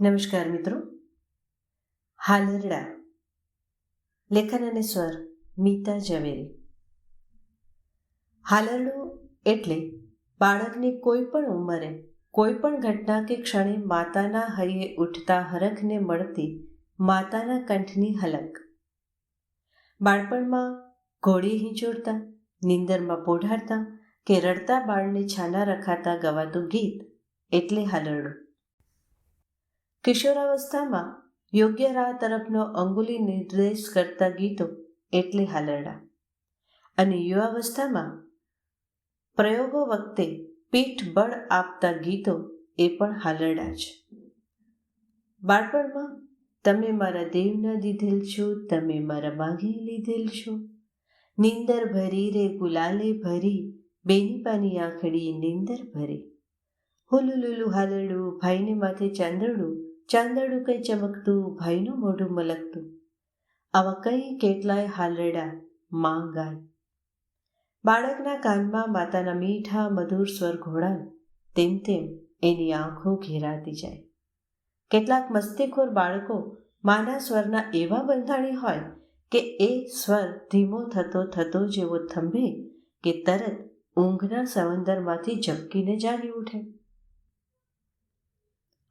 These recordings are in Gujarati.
નમસ્કાર મિત્રો. હાલરડા લેખન અને સ્વર મીતા ઝવેરી. હાલરડું એટલે બાળકની કોઈ પણ ઉંમરે, કોઈ પણ ઘટના કે ક્ષણે માતાના હૈયે ઉઠતા હરખને મળતી માતાના કંઠની હલક. બાળપણમાં ઘોડી હિંચોડતા, નીંદરમાં પોઢાડતા કે રડતા બાળને છાના રખાતા ગવાતું ગીત એટલે હાલરડું. કિશોરાવસ્થામાં યોગ્ય રાહ તરફનો અંગુલી નિર્દેશ કરતા ગીતો એટલે હાલરડા. અને યુવાવસ્થામાં પ્રયોગો વખતે પીઠ બળ આપતા ગીતો એ પણ હાલરડા છે બાળપણમાં, તમે મારા દેવના દીધેલ છો, તમે મારા માગી લીધેલ છો. નિંદર ભરી રે, ગુલાલે ભરી, બેની પાની આંખડી નિંદર ભરી. હુલુલુલુ હાલરડું, ભાઈને માથે ચાંદરડું ચાંદડું કઈ ચમકતું ભાઈનું મોઢું મલકતું. આવા કઈ કેટલાય હાલરડા માં ગાય બાળકના કાનમાં માતાના મીઠા, મધુર સ્વર ઘોડાય, તેમ તેમ એની આંખો ઘેરાતી જાય. કેટલાક મસ્તીખોર બાળકો માના સ્વરના એવા બંધાણી હોય કે એ સ્વર ધીમો થતો થતો જેવો થંભે કે તરત ઊંઘના સમંદરમાંથી ઝબકીને જાગી ઉઠે.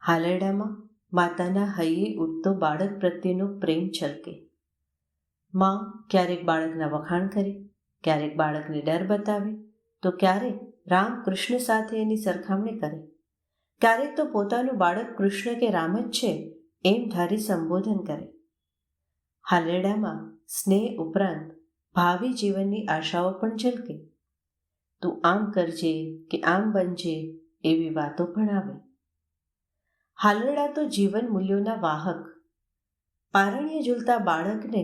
હાલરડામાં માતાના હૈયે ઉઠતો બાળક પ્રત્યેનો પ્રેમ છલકે. માં ક્યારેક બાળકના વખાણ કરે, ક્યારેક બાળકને ડર બતાવે, તો ક્યારેક રામ કૃષ્ણ સાથે એની સરખામણી કરે. ક્યારેક તો પોતાનું બાળક કૃષ્ણ કે રામ જ છે એમ ધારી સંબોધન કરે. હાલેડામાં સ્નેહ ઉપરાંત ભાવિ જીવનની આશાઓ પણ ઝલકે તું આમ કરજે કે આમ બનજે એવી વાતો પણ આવે. હાલરડા તો જીવન મૂલ્યોના વાહક. પારણ્ય ઝૂલતા બાળકને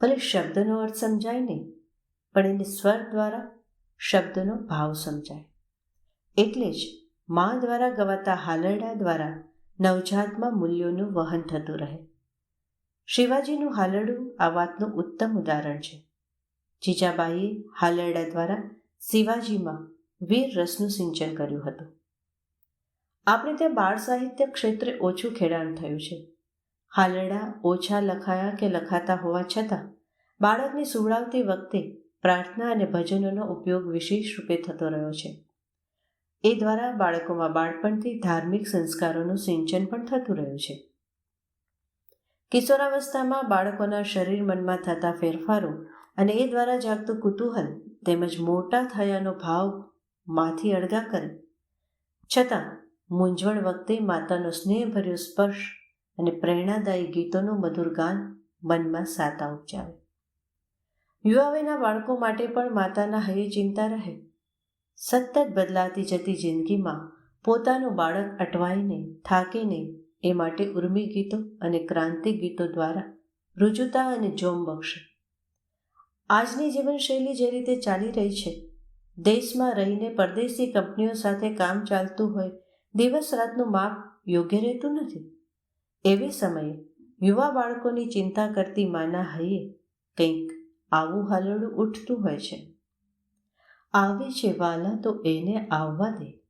ભલે શબ્દનો અર્થ સમજાય નહીં, પણ એને સ્વર દ્વારા શબ્દનો ભાવ સમજાય. એટલે જ મા દ્વારા ગવાતા હાલરડા દ્વારા નવજાતમાં મૂલ્યોનું વહન થતું રહે. શિવાજીનું હાલરડું આ વાતનું ઉત્તમ ઉદાહરણ છે. જીજાબાઈએ હાલરડા દ્વારા શિવાજીમાં વીર રસનું સિંચન કર્યું હતું. આપણે ત્યાં બાળ સાહિત્ય ક્ષેત્રે ઓછું ખેડાણ થયું છે. હાલરડા ઓછા લખાયા કે લખાતા હોવા છતાં, બાળકને સુવડાવતી વખતે પ્રાર્થના અને ભજનોનો ઉપયોગ વિશેષ રૂપે થતો રહ્યો છે. એ દ્વારા બાળકોમાં બાળપણથી ધાર્મિક સંસ્કારોનું સિંચન પણ થતું રહ્યું છે. કિશોરાવસ્થામાં બાળકોના શરીર મનમાં થતા ફેરફારો અને એ દ્વારા જાગતું કુતૂહલ તેમજ મોટા થયાનો ભાવ માથી અળગા કરે. છતાં મૂંઝવણ વખતે માતાનો સ્નેહભર્યો સ્પર્શ અને પ્રેરણાદાયી ગીતોનું મધુર ગાન મનમાં સાતા ઉપજાવે. યુવાવેના બાળકો માટે પણ માતાના હૈયે ચિંતા રહે. સતત બદલાતી જતી જિંદગીમાં પોતાનું બાળક અટવાઈને, થાકીને એ માટે ઉર્મી ગીતો અને ક્રાંતિ ગીતો દ્વારા રુજુતા અને જોમ બક્ષે. આજની જીવનશૈલી જે રીતે ચાલી રહી છે, દેશમાં રહીને પરદેશી કંપનીઓ સાથે કામ ચાલતું હોય દિવસ રાતનું માપ યોગ્ય રહેતું નથી. એવી સમયે યુવા બાળકોની ચિંતા કરતી માના હૈયે કંઈક આવું હાલડું ઉઠતું હોય છે. આવે છે વાલા તો એને આવવા દે.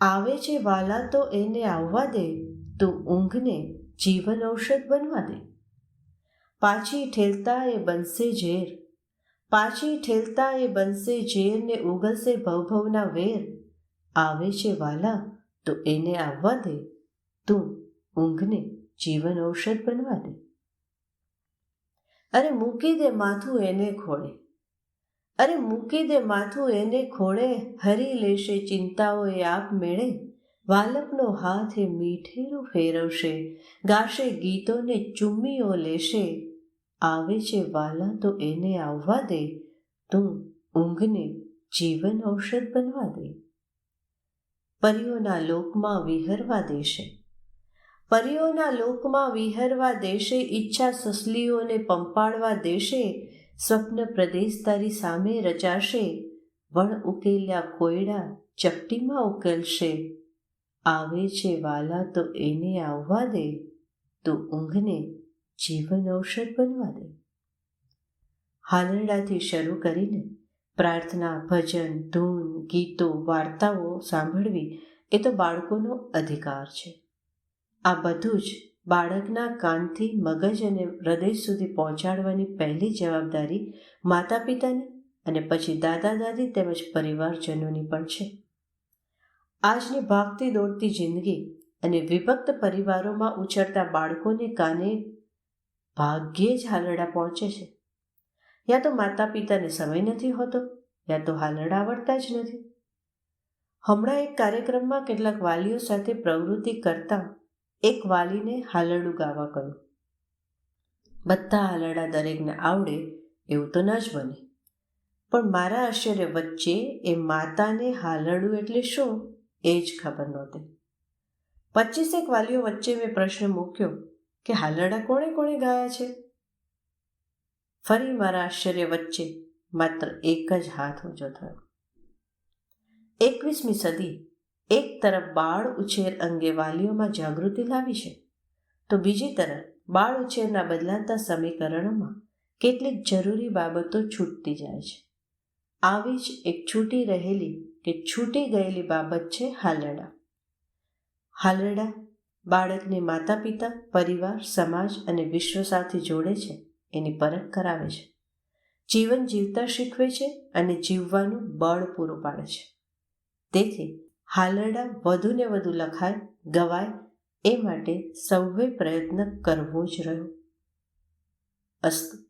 આવે છે વાલા તો એને આવવા દે, તું ઊંઘને જીવન ઔષધ બનવા દે. પાછી ઠેલતા એ બનશે ઝેર. પાછી ઠેલતા એ બનશે ઝેર ને ઉગલશે ભવભવના વેર. આવે છે વાલા તો એને આવવા દે. તું ઊંઘને જીવન ઔષધ બનવા દે. અરે મૂકી દે માથું એને ખોળે. અરે મૂકી દે માથું એને ખોળે. હરી લેશે ચિંતાઓ એ આપ મેળે. વાલપનો હાથ એ મીઠેરું ફેરવશે. ગાશે ગીતોને ચુમ્મીઓ લેશે. આવે છે વાલા તો એને આવવા દે. તું ઊંઘને જીવન ઔષધ બનવા દે. પરીઓના લોકમાં વિહરવા દેશે. પરીઓના લોકમાં વિહરવા દેશે, ઈચ્છા સસલીઓને પંપાળવા દેશે, સ્વપ્ન પ્રદેશ તારી સામે રચાશે, વણ ઉકેલ્યા કોયડા ચપટીમાં ઉકેલશે. આવે છે વાલા તો એને આવવા દે, તો ઊંઘને જીવન ઔષધ બનવા દે. હાલરડાથી શરૂ કરીને પ્રાર્થના, ભજન, ધૂન, ગીતો, વાર્તાઓ સાંભળવી એ તો બાળકોનો અધિકાર છે. આ બધું જ બાળકના કાનથી મગજ અને હૃદય સુધી પહોંચાડવાની પહેલી જવાબદારી માતા પિતાની અને પછી દાદા દાદી તેમજ પરિવારજનોની પણ છે. આજની ભાગતી દોડતી જિંદગી અને વિભક્ત પરિવારોમાં ઉછળતા બાળકોને કાને ભાગ્યે જ હાલરડા પહોંચે છે. યા તો માતા પિતાને સમય નથી હોતો, યા તો હાલરડા આવડતા જ નથી. હમણાં એક કાર્યક્રમમાં કેટલાક વાલીઓ સાથે પ્રવૃત્તિ કરતા એક વાલીને હાલરડું ગાવા કહ્યું બધા હાલરડા દરેકને આવડે એવું તો ન જ બને. પણ મારા આશ્ચર્ય વચ્ચે એ માતાને હાલરડું એટલે શું એ જ ખબર નહોતી. પચીસેક વાલીઓ વચ્ચે મેં પ્રશ્ન મૂક્યો કે હાલરડા કોણે કોણે ગાયા છે? ફરી મારા આશ્ચર્ય વચ્ચે માત્ર એક જ હાથ ઊંચો થયો. એકવીસમી સદી એક તરફ બાળ ઉછેર અંગે વાલીઓમાં જાગૃતિ લાવી છે, તો બીજી તરફ બાળ ઉછેરના બદલાતા સમીકરણોમાં કેટલીક જરૂરી બાબતો છૂટતી જાય છે. આવી જ એક છૂટી રહેલી કે છૂટી ગયેલી બાબત છે હાલરડા. હાલરડા બાળકને માતા પિતા પરિવાર, સમાજ અને વિશ્વ સાથે જોડે છે. એની પરખ કરાવે છે. જીવન જીવતા શીખવે છે અને જીવવાનું બળ પૂરું પાડે છે. તેથી હાલરડા વધુને વધુ લખાય, ગવાય, એ માટે સૌએ પ્રયત્ન કરવો જ રહ્યો. અસ્તુ.